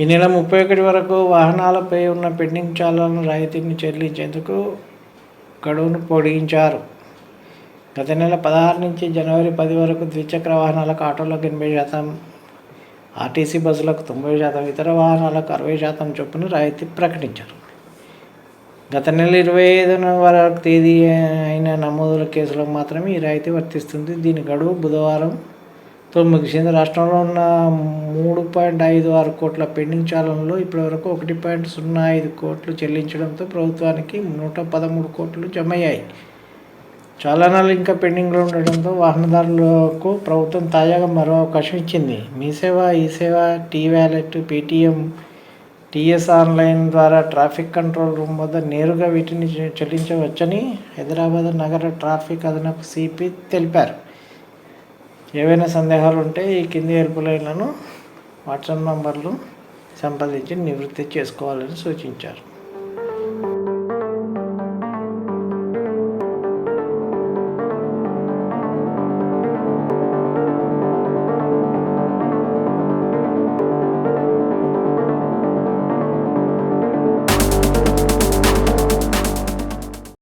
ఈ నెల ముప్పై ఒకటి వరకు వాహనాలపై ఉన్న పెండింగ్ చాలను రాయితీని చెల్లించేందుకు గడువును పొడిగించారు. గత నెల పదహారు నుంచి జనవరి పది వరకు ద్విచక్ర వాహనాలకు ఆటోలకు ఎనభై శాతం ఆర్టీసీ బస్సులకు తొంభై శాతం ఇతర వాహనాలకు అరవై శాతం చొప్పున రాయితీ ప్రకటించారు. గత నెల ఇరవై ఐదు వరకు తేదీ అయిన నమోదుల కేసులకు మాత్రమే ఈ రాయితీ వర్తిస్తుంది. దీని గడువు బుధవారం బుధవారంతో ముగిసింది రాష్ట్రంలో ఉన్న మూడు పాయింట్ ఐదు ఆరు కోట్ల పెండింగ్ చాలనలో ఇప్పటివరకు ఒకటి పాయింట్ సున్నా ఐదు కోట్లు చెల్లించడంతో ప్రభుత్వానికి నూట పదమూడు కోట్లు జమ అయ్యాయి చాలనాలు ఇంకా పెండింగ్లో ఉండడంతో వాహనదారులకు ప్రభుత్వం తాజాగా మరో అవకాశం ఇచ్చింది. Mee Seva e Seva T wallet Paytm TS online ద్వారా ట్రాఫిక్ కంట్రోల్ రూమ్ వద్ద నేరుగా వీటిని చెల్లించవచ్చని హైదరాబాద్ నగర ట్రాఫిక్ అదనపు సిపి తెలిపారు. ఏవైనా సందేహాలు ఉంటే ఈ కింది హెల్ప్ లైన్లను వాట్సాప్ నంబర్లు సంప్రదించి నివృత్తి చేసుకోవాలని సూచించారు.